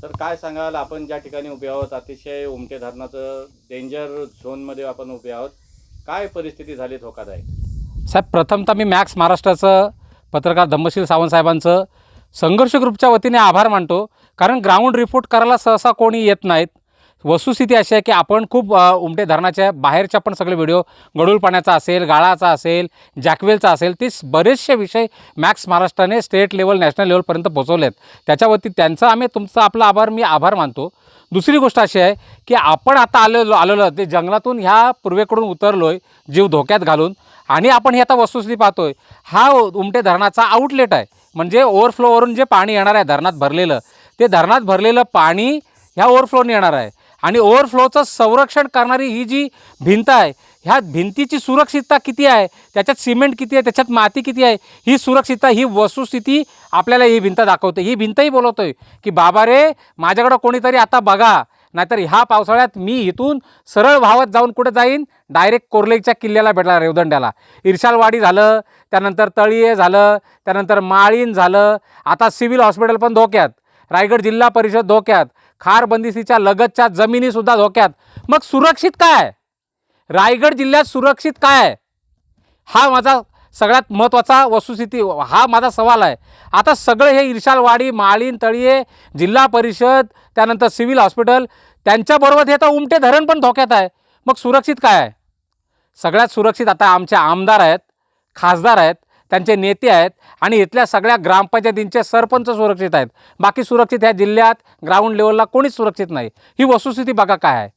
Sir काय सांगाल? आपण ज्या ठिकाणी उभे आहोत अतिशय उमटे धरणाचं डेंजर झोनमध्ये आपण उभे आहोत. काय परिस्थिती झाली धोकादायक? साहेब प्रथमतः मी मॅक्स महाराष्ट्राचं पत्रकार धम्मशील सावंत साहेबांचं संघर्ष ग्रुपच्या वतीने आभार मानतो. कारण ग्राउंड रिपोर्ट करायला सहसा कोणी येत नाहीत. वस्तुस्थिती अशी आहे की आपण खूप उमटे धरणाच्या बाहेरच्या पण सगळे व्हिडिओ गडूळ पाण्याचा असेल गाळाचा असेल जॅकवेलचा असेल ते बरेचसे विषय मॅक्स महाराष्ट्राने स्टेट लेवल नॅशनल लेवलपर्यंत पोचवलेत त्याच्यावरती त्यांचा आम्ही तुमचा आपला आभार मी आभार मानतो. दुसरी गोष्ट अशी आहे की आपण आता आलेलो आलेलो ते जंगलातून ह्या पूर्वेकडून उतरलो आहे जीव धोक्यात घालून. आणि आपण हे आता वस्तुस्थिती पाहतोय. हा उमटे धरणाचा आउटलेट आहे. म्हणजे ओव्हरफ्लोवरून जे पाणी येणार आहे धरणात भरलेलं ते धरणात भरलेलं पाणी ह्या ओव्हरफ्लोने येणार आहे. आणि ओव्हरफ्लोचं संरक्षण करणारी ही जी भिंत आहे ह्या भिंतीची सुरक्षितता किती आहे त्याच्यात सिमेंट किती आहे त्याच्यात माती किती आहे ही सुरक्षितता ही वस्तुस्थिती आपल्याला ही भिंत दाखवते. ही भिंतही बोलवतो आहे की बाबा रे माझ्याकडं कोणीतरी आता बघा नाहीतर ह्या पावसाळ्यात मी इथून सरळ वाहत जाऊन कुठे जाईन? डायरेक्ट कोर्लेच्या किल्ल्याला भेटला रेवदंड्याला इर्शालवाडी झालं त्यानंतर तळीये झालं त्यानंतर माळीन झालं आता सिव्हिल हॉस्पिटल पण धोक्यात. रायगड जिल्हा परिषद धोक्यात. खारबंदिशीच्या लगतच्या जमिनीसुद्धा धोक्यात. मग सुरक्षित काय? रायगड जिल्ह्यात सुरक्षित काय? आहे हा माझा सगळ्यात महत्त्वाचा वस्तुस्थिती हा माझा सवाल आहे. आता सगळे हे इर्शालवाडी माळीन तळीये जिल्हा परिषद त्यानंतर सिव्हिल हॉस्पिटल त्यांच्याबरोबर हे आता उमटे धरण पण धोक्यात आहे. मग सुरक्षित काय आहे? सगळ्यात सुरक्षित आता आमचे आमदार आहेत खासदार आहेत त्यांचे नेते आहेत आणि इथल्या सगळ्या ग्रामपंचायतींचे सरपंच सुरक्षित आहेत. बाकी सुरक्षित ह्या जिल्ह्यात ग्राउंड लेवलला कोणीच सुरक्षित नाही. ही वस्तुस्थिती बघा काय आहे.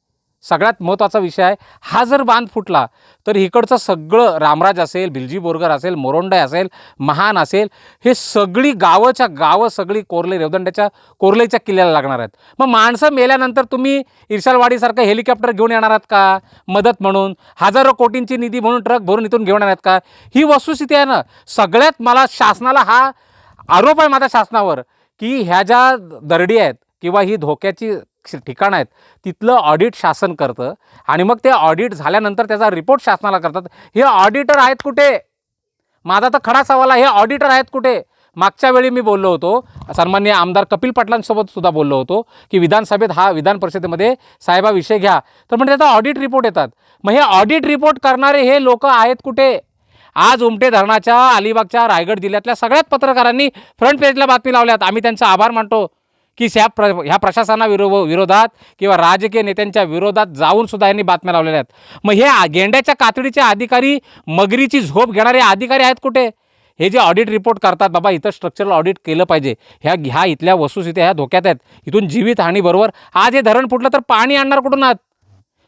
सगळ्यात महत्त्वाचा विषय आहे हा जर बांध फुटला तर इकडचं सगळं रामराज असेल भिलजी बोरगर असेल मोरोंडाय असेल महान असेल हे सगळी गावच्या गावं सगळी कोरले रेवदंड्याच्या कोरलेच्या किल्ल्याला लागणार आहेत. मग माणसं मेल्यानंतर तुम्ही इर्शालवाडीसारखं हेलिकॉप्टर घेऊन येणार आहात का? मदत म्हणून हजारो कोटींची निधी म्हणून ट्रक भरून इथून घेऊन येणार आहेत का? ही वस्तुस्थिती आहे ना सगळ्यात मला शासनाला हा आरोप आहे माझ्या शासनावर की ह्या ज्या दरडी आहेत किंवा ही धोक्याची ठिकाणं आहेत तिथलं ऑडिट शासन करतं आणि मग ते ऑडिट झाल्यानंतर त्याचा रिपोर्ट शासनाला करतात. हे ऑडिटर आहेत कुठे? माझा तर खडा सवाल आहे हे ऑडिटर आहेत कुठे? मागच्या वेळी मी बोललो होतो सन्मान्य आमदार कपिल पाटलांसोबत सुद्धा बोललो होतो की विधानसभेत हा विधान परिषदेमध्ये साहेबा विषय घ्या. तर म्हणजे त्याचा ऑडिट रिपोर्ट येतात. मग हे ऑडिट रिपोर्ट करणारे हे लोक आहेत कुठे? आज उमटे धरणाच्या अलिबागच्या रायगड जिल्ह्यातल्या सगळ्याच पत्रकारांनी फ्रंट पेजला बातमी लावल्यात. आम्ही त्यांचा आभार मानतो. की ह्या प्र ह्या प्रशासना विरो विरोधात किंवा राजकीय नेत्यांच्या विरोधात जाऊन सुद्धा यांनी बातम्या लावलेल्या आहेत. मग हे गेंड्याच्या कातडीचे अधिकारी मगरीची झोप घेणारे अधिकारी आहेत कुठे? हे जे ऑडिट रिपोर्ट करतात बाबा इथं स्ट्रक्चरल ऑडिट केलं पाहिजे. ह्या ह्या इथल्या वस्तुस्थिती ह्या धोक्यात आहेत. इथून जीवित हानीबरोबर आज हे धरण फुटलं तर पाणी आणणार कुठून आहात?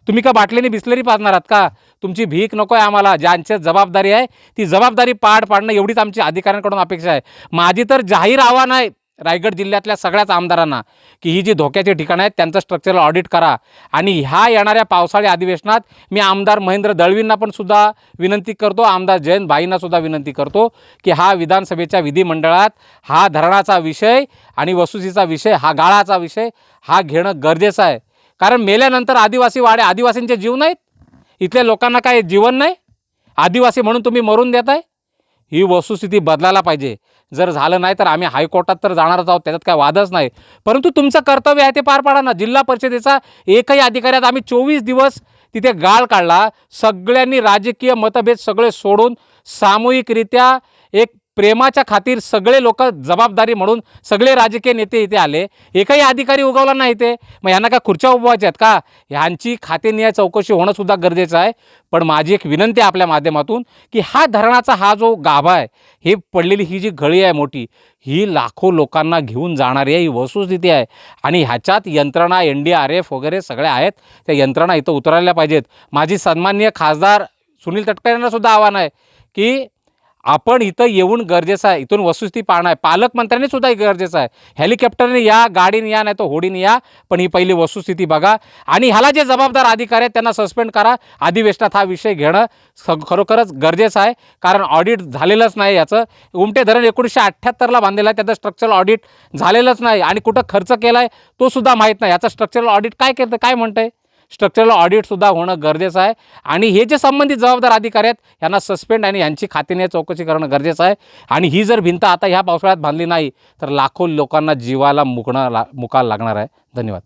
तुम्ही का बाटलीने बिसलेरी पाजणार आहात का? तुमची भीक नको आहे आम्हाला. ज्यांची जबाबदारी आहे ती जबाबदारी पाड पाडणं एवढीच आमची अधिकाऱ्यांकडून अपेक्षा आहे. माझी तर जाहीर आव्हान आहे. रायगड जिल्ह्यातल्या सगळ्याच आमदारांना की ही जी धोक्याची ठिकाणं आहेत त्यांचं स्ट्रक्चरल ऑडिट करा. आणि ह्या येणाऱ्या पावसाळी अधिवेशनात मी आमदार महेंद्र दळवींना पण सुद्धा विनंती करतो आमदार जयंत भाईंना सुद्धा विनंती करतो की हा विधानसभेच्या विधिमंडळात हा धरणाचा विषय आणि वसुसीचा विषय हा गाळाचा विषय हा घेणं गरजेचं आहे. कारण मेल्यानंतर आदिवासी वाडे आदिवासींचे जीव नाहीत. इथल्या लोकांना काय जीवन नाही? आदिवासी म्हणून तुम्ही मरून देताय? ही वस्तुस्थिती बदलायला पाहिजे. जर झालं नाही तर आम्ही हायकोर्टात तर जाणारच आहोत त्याच्यात काय वादच नाही. परंतु तुमचं कर्तव्य आहे ते पार पाडा ना. जिल्हा परिषदेचा एकही अधिकाऱ्यात आम्ही चोवीस दिवस तिथे गाळ काढला. सगळ्यांनी राजकीय मतभेद सगळे सोडून सामूहिकरित्या एक प्रेमाच्या खातीर सगळे लोक जबाबदारी म्हणून सगळे राजकीय नेते इथे आले. एकही अधिकारी उगवला नाही इथे. मग यांना काय खुर्च्या उभवायच्या आहेत का? ह्यांची खातेनिहाय चौकशी होणंसुद्धा गरजेचं आहे. पण माझी एक विनंती आहे आपल्या माध्यमातून की हा धरणाचा हा जो गाभा आहे हे पडलेली ही जी गळी आहे मोठी ही लाखो लोकांना घेऊन जाणारी आहे ही वस्तुस्थिती आहे. आणि ह्याच्यात यंत्रणा एन डी आर एफ वगैरे सगळ्या आहेत. त्या यंत्रणा इथं उतरायला पाहिजेत. माझी सन्माननीय खासदार सुनील तटकरे सुद्धा आव्हान आहे की आपण इथं येऊन गरजेचं आहे. इथून वस्तुस्थिती पाहणं आहे. पालकमंत्र्यांनी सुद्धा गरजेचं आहे. हेलिकॉप्टरने या गाडीने या नाही तर होडीने या पण ही पहिली वस्तुस्थिती बघा. आणि ह्याला जे जबाबदार अधिकारी आहेत त्यांना सस्पेंड करा. अधिवेशनात हा विषय घेणं स खरोखरच गरजेचं आहे. कारण ऑडिट झालेलंच नाही याचं. उमटे धरण एकोणीसशे अठ्ठ्याहत्तरला बांधलेलं आहे. त्याचं स्ट्रक्चरल ऑडिट झालेलंच नाही. आणि कुठं खर्च केला आहे तो सुद्धा माहीत नाही. याचं स्ट्रक्चरल ऑडिट काय केलं काय म्हणतं आहे स्ट्रक्चरल ऑडिटसुद्धा होणं गरजेचं आहे. आणि हे जे संबंधित जबाबदार अधिकारी आहेत यांना सस्पेंड आणि यांची खातीने चौकशी करणं गरजेचं आहे. आणि ही जर भिंत आता ह्या पावसाळ्यात बांधली नाही तर लाखो लोकांना जीवाला मुकणं ला मुकायला लागणार आहे. धन्यवाद.